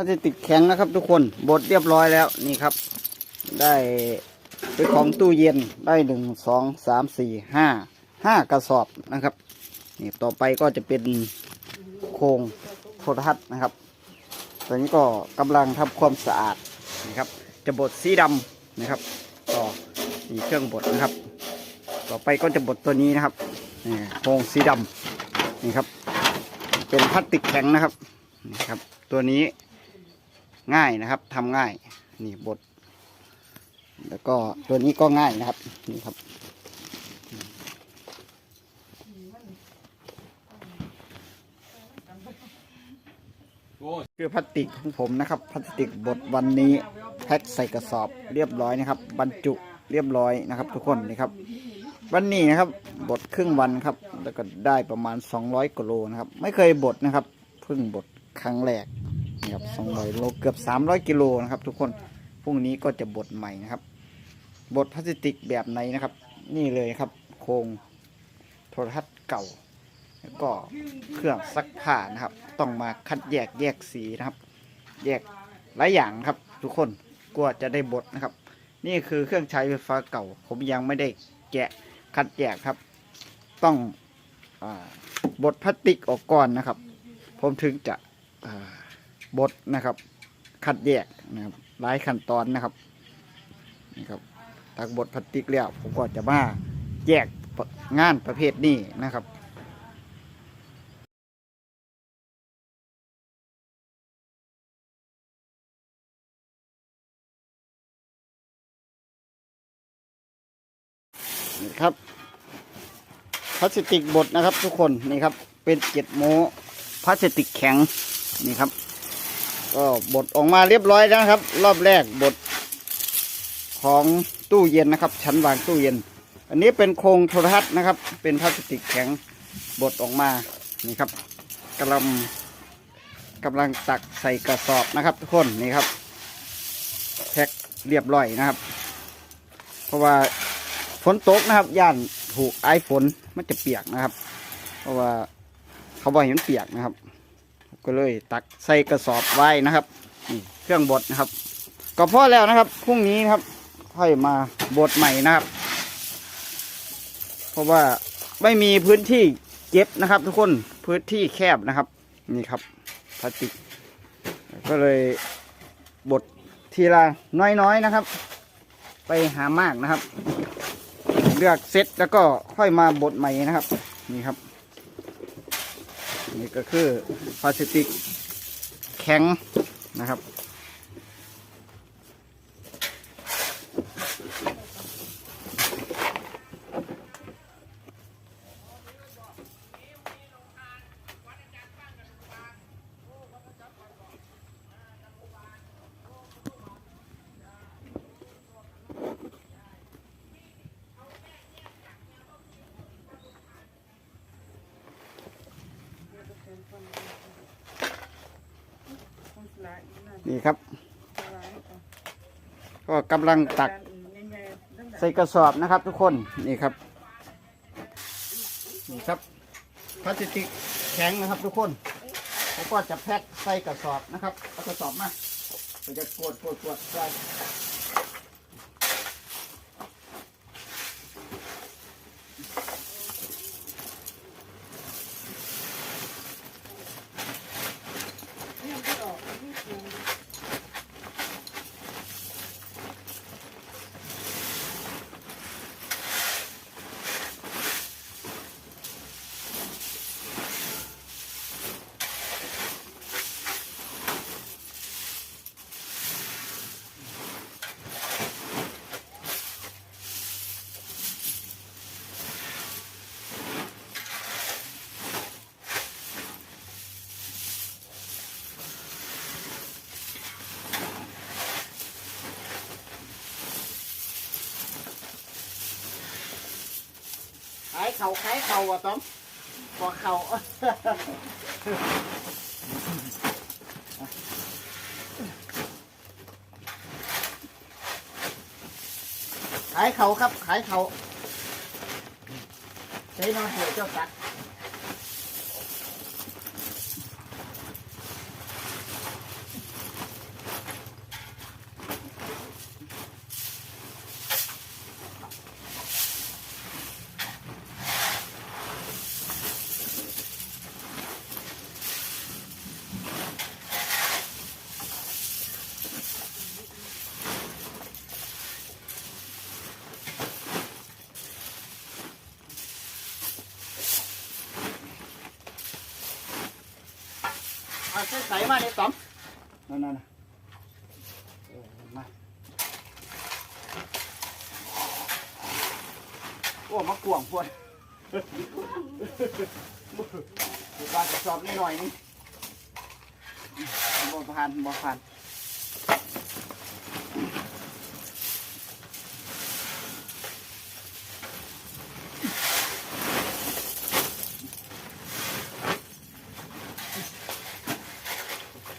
ลาสติกแข็งนะครับทุกคนบดเรียบร้อยแล้วนี่ครับ ได้เป็นของตู้เย็นได้หนึ่งสองสามสี่ห้าห้ากระสอบนะครับนี่ต่อไปก็จะเป็นโครงโทรทัศน์นะครับ ตอนนี้ก็กำลังทำความสะอาดนะครับ จะบดสีดำนะครับต่อมีเครื่องบดนะครับ ต่อไปก็จะบดตัวนี้นะครับนี่โครงสีดำนี่ครับ เป็นพลาสติกแข็งนะครับนี่ครับ ตัวนี้ ง่ายนะครับทำง่ายนี่บด แล้วก็ตัวนี้ก็ง่ายนะครับนี่ครับคือพลาสติกของผมนะครับพลาสติกบดวันนี้แพ็คใส่กระสอบเรียบร้อยนะครับ บรรจุเรียบร้อยนะครับ ทุกคนนี่ครับวันนี้นะครับบดครึ่งวันครับ แล้วก็ได้ประมาณ 200กิโลนะครับ ไม่เคยบดนะครับเพิ่งบดครั้งแรก นี่ครับ200โลเกือบ300กิโลนะครับทุกคนพรุ่งนี้ก็จะบดใหม่นะครับ บดพลาสติกแบบไหนนะครับ นี่เลยครับ โครงโทรทัศน์เก่า แล้วก็เครื่องซักผ้านะครับ ต้องมาคัดแยกแยกสีนะครับ แยกหลายอย่างครับ ทุกคนกลัวจะได้บดนะครับ นี่คือเครื่องใช้ไฟฟ้าเก่า ผมยังไม่ได้แกะคัดแยกครับ ต้องอบดพลาสติกออกก่อนนะครับ ผมถึงจะอ่า บดนะครับคัดแยกนะครับหลายขั้นตอนนะครับนี่ครับตักบดพลาสติกแล้วผมก็จะมาแยกงานประเภทนี้นะครับนี่ครับพลาสติกบดนะครับทุกคนนี่ครับเป็นเจ็ดโมพลาสติกแข็งนี่ครับ ก็บดออกมาเรียบร้อยแล้วนะครับ รอบแรกบดของตู้เย็นนะครับ ชั้นวางตู้เย็น อันนี้เป็นโครงโทรทัศน์นะครับ เป็นพลาสติกแข็งบดออกมานี่ครับกำลังกำลังตักใส่กระสอบนะครับ ทุกคนนี่ครับแพ็คเรียบร้อยนะครับ เพราะว่าฝนตกนะครับ ย่านถูกไอฝนมันจะเปียกนะครับ เพราะว่าเขาบอกเห็นเปียกนะครับ ก็เลยตักใส่กระสอบไว้นะครับนี่เครื่องบดนะครับ ก็พอแล้วนะครับพรุ่งนี้นครับค่อยมาบดใหม่นะครับ เพราะว่าไม่มีพื้นที่เก็บนะครับ ทุกคนพื้นที่แคบนะครับ นี่ครับพลาสติก ก็เลยบดทีละน้อยๆนะครับ ไปหามากนะครับ เลือกเซตแล้วก็ค่อยมาบดใหม่นะครับ นี่ครับ นี่ก็คือพลาสติกแข็งนะครับ นี่ครับ ก็กำลังตักใส่กระสอบนะครับ ทุกคนนี่ครับนี่ครับพลาสติกแข็งนะครับ ทุกคนเขาก็จะแพ็คใส่กระสอบนะครับเอากระสอบมาเราจะกดกดกดใส่ เข่าขายเข่าอะต้อมพอเข่าขายเขาครับขายเขาใช้น้อยเหตุเจ้าตัก ใส่มาเนี่ยต๋อมนั่นนั่นมาโอ้มากวงพวนบานกระสอบนิดหน่อยนี่บ่ผ่านบ่ผ่าน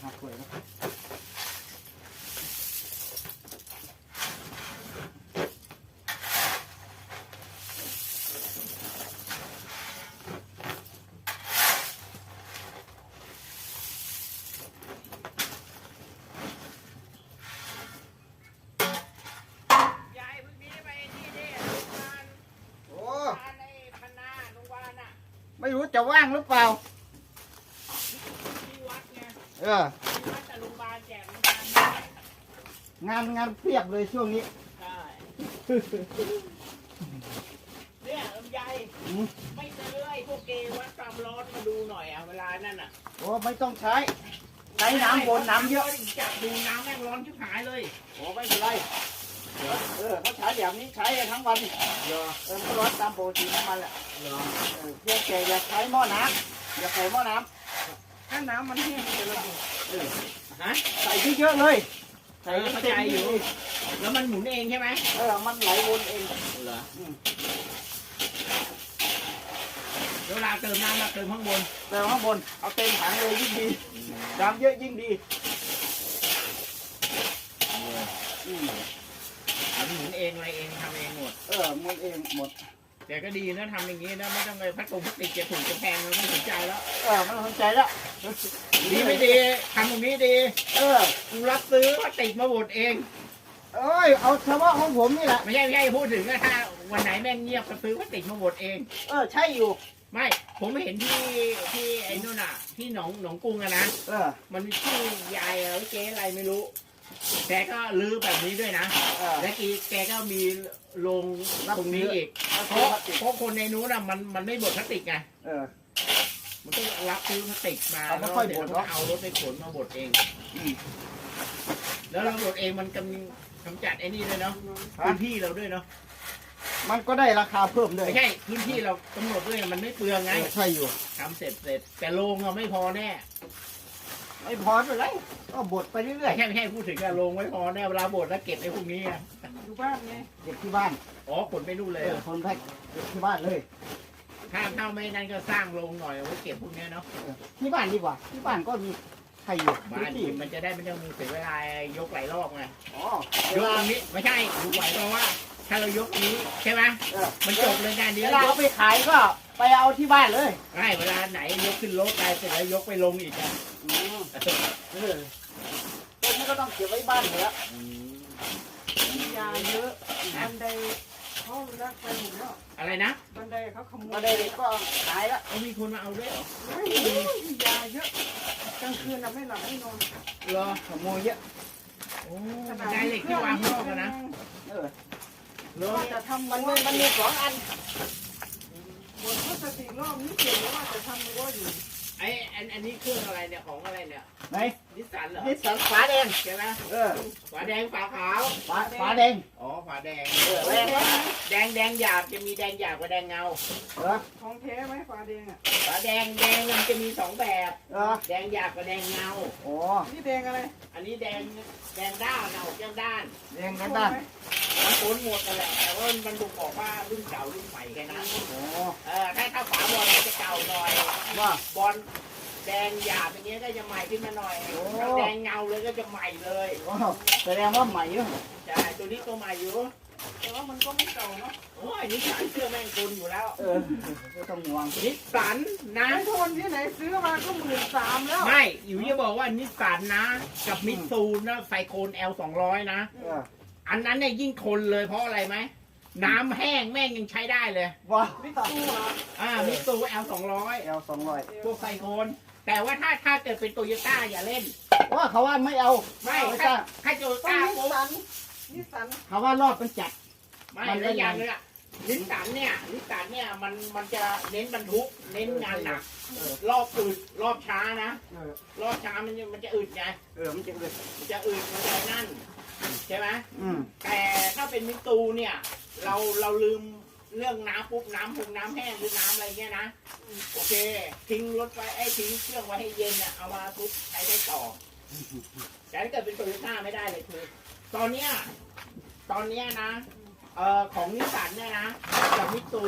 หักถ้วยแล้ว ยายเพิ่งนี้ไปที่นี่โรงพยาบาล โอ้ บ้านไอ้พนาโรงพยาบาลน่ะ ไม่รู้ จะว่างหรือเปล่าที่วัดไงเออที่วัดแต่โรงพยาบาลแจกโรงพยาบาลงานงานเพียบเลยช่วงนี้ใช่เนี่ยลำไยอืม ไม่ซื้อไอ้พวกเกวัดความร้อนมาดูหน่อยอะเวลานั่นอะโอ้ไม่ต้องใช้ ใช้น้ำบนน้ำเยอะ จับดูน้ำแม่งร้อนชิบหายเลยโอ้ไม่เป็นไร เออเขาใช้แบบนี้ใช้กันทั้งวันเหรอเออมันก็ร้อนตามปกติของมันแหละเหรอเออเพียงแต่อย่าใช้หม้อน้ำอย่าใส่หม้อน้ถ้าน้ำมันแห้งมันจะระเบิดเออฮะำใส่เยอะๆเลยใส่เออเข้าใจอยู่แล้วมันหมุนเองใช่ไหมเออมันไหลวนเองเหรออืมเดี๋ยวเวลาเติมน้ำมาเติมข้างบนแต่ข้างบนเอาเต็มถังเลยยิ่งดีน้ำเยอะยิ่งดีอืมมัน หมุนเองอะไรเองทำเองหมด เออมันเองหมด แต่ก็ดีนะทำอย่างนี้นะไม่ต้องไปพัดตรงพัดติดจะถูกจะแพงเราไม่สนใจแล้ว เออไม่ต้องสนใจแล้วดีไม่ดีทำตรงนี้ดีเออกูรับซื้อพลาสติกมาบดเอง เอ้ยเอาเฉพาะของผมนี่แหละ ไม่ใช่ไม่ใช่พูดถึงนะถ้าวันไหนแม่งเงียบก็ซื้อพลาสติกมาบดเอง เออใช่อยู่ ไม่ผมไม่เห็นที่ที่ไอ้นู่นอะ ที่หนองหนองกรุงอะนะเออ มันมันชื่อยายอะไรเจ๊อะไรไม่รู้ แกก็ลื้อแบบนี้ด้วยนะ เออ และกีแกก็มีโรงตรงนี้อีกแล้วเพซื้อราะพลาสติกเพราะคนในนู้นอะมันมันไม่บดพลาสติกไง เออ มันก็รับซื้อพลาสติกมาเอาไม่แล้วค่อยเดี๋ยวบ่นเราเนอะก็เอารถไปขนมาบดเอง อืม แล้วเราบดเองมันกำกำจัดไอ้นี่ด้วยเนาะพื้นที่เราด้วยเนาะมันก็ได้ราคาเพิ่มด้วยไม่ใช่พื้นที่เรากำหนดด้วยมันไม่เปลืองไงเออใช่อยู่ทำเสร็จเสร็จแต่โรงเราไม่พอแน่ ไม่พอไปเลยก็บดไปเรื่อยไม่ใช่ไม่ใช่พูดถึงอะโรงไม่พอแน่เวลาบดแล้วเก็บไอ้พวกนี้อะอยู่บ้านไงๆเก็บที่บ้านอ๋อขนไปนู่นเอเลยออะคนแพ็คเก็บที่บ้านเลยถ้าถ้าไม่นั่นก็สร้างโรงหน่อยเอาไว้เก็บพวกเนี้ยเนาะเออที่บ้านดีกว่า ที่บ้านก็มีใครอยู่บ้านที่มันจะได้ไม่ต้องมีเสียเวลายกหลายรอบไงอ๋อยกตรงนี้ไม่ใช่ดูไหวเพราะว่า ถ้าเรายกนี้ใช่ไหมเออมันจบเลยงานนี้เวลาเอาไปขายก็ไปเอาที่บ้านเลยไม่เวลาไหนยกขึ้นรถไปเสร็จแล้วยกไปลงอีกอะอืม เออพวกนี้ก็ต้องเก็บไว้บ้านเหรอมียาเยอะบันไดเขาลักไปหมดแล้วอะไรนะบันไดเขาขโมยมายได้ก็ขายละเอามีคนมาเอาด้วยเหรอไม่มียาเยอะกลางคืนน่ะไม่หลับไม่นอนเหรอขโมยเยอะโอ้บันไดเหล็กที่วางข้างนอกอะนะเออเหรอว่าจะทำมันมันมีสองอันบนพลาสติกรอบนี้เก่งว่าจะทำรั้ว อยู่ไอ้อันอันนี้เครื่องอะไรเนี่ยของอะไรเนี่ยไหนนิสสันเหรอนี่สันฝาแดงใช่ไหมเออฝาแดงฝาขาวฝาฝาแดงอ๋อฝาแดงเออแดงแดงแดงหยาบจะมีแดงหยาบกับแดงเงาเหรอของแท้ไหมฝาแดงอะฝาแดงแดงมันจะมีสองแบบเหรอแดงหยาบกับแดงเงาโอ้นี่แดงอะไรอันนี้แดงแดงด้านนะออกแก้มด้านแดงด้านด้านมันโนหมดกันแหละแต่ว่ามันดูบอกว่ารุ่นเก่ารุ่นใหม่กันนะโอ้เออถ้าถ้าฝาบอลมันจะเก่าหน่อยว่าบอล แดงหยาบอย่างเงี้ยก็จะใหม่ขึ้นมาหน่อยโอ้ ถ้าแดงเงาเลยก็จะใหม่เลยโอ้แสดงว่าใหม่เยอะใช่ตัวนี้ตัวใหม่อยู่แต่ว่ามันก็ไม่เก่าเนาะโอ้ยนิสสันเครื่องแม่งกลอยู่แล้วเออไม่ต้องห่วงนิสสันนะไอ้ทนที่ไหนซื้อมาก็หมื่นสามแล้วไม่อยู่จะบอกว่านิสสันนะ กับมิตซูนะไซโคน L 200นะ เอออันนั้นเนี่ยยิ่งทนเลยเพราะอะไรไหมน้ำแห้งแม่งยังใช้ได้เลยว้าบิ๊กตู้เหรออ่ามิตซู L 200เอลสองร้อยพวกไซโคน แต่ว่าถ้าถ้าเกิดเป็นโตโยต้าอย่าเล่น ว่าเขาว่าไม่เอาไม่ไม่ถ้าใช่ถ้าโตโยต้องต้านิสปุ๊บสันนิสสันเขาว่ารอบมันจัด ไม่มันเล่แล้วน อย่างเลยอะนิสสันเนี่ยนิสสันเนี่ยมันมันจะเน้นบรรทุกเน้นงานหนักรอบอืดรอบช้านะ เออรอบช้ามันจะมันจะอืดไงเออมันจะเกิดมันจะอืดมันจะนั่นใช่ไหม อืมแต่ถ้าเป็นมิตูเนี่ย เราเราลืมเรื่องน้ำปุ๊บน้ำพุงน้ำแห้งหรือน้ำอะไรเงี้ยนะ โอเค ทิ้งรถไว้ไอ้ทิ้งเครื่องไว้ให้เย็นอะเอามาปุ๊บใช้ได้ต่อ แต่ถ้าเกิดเป็นโตโยต้าไม่ได้เลยคือ ตอนเนี้ยตอนเนี้ยนะเอ่อของนิสสันเนี่ยนะกับมิตู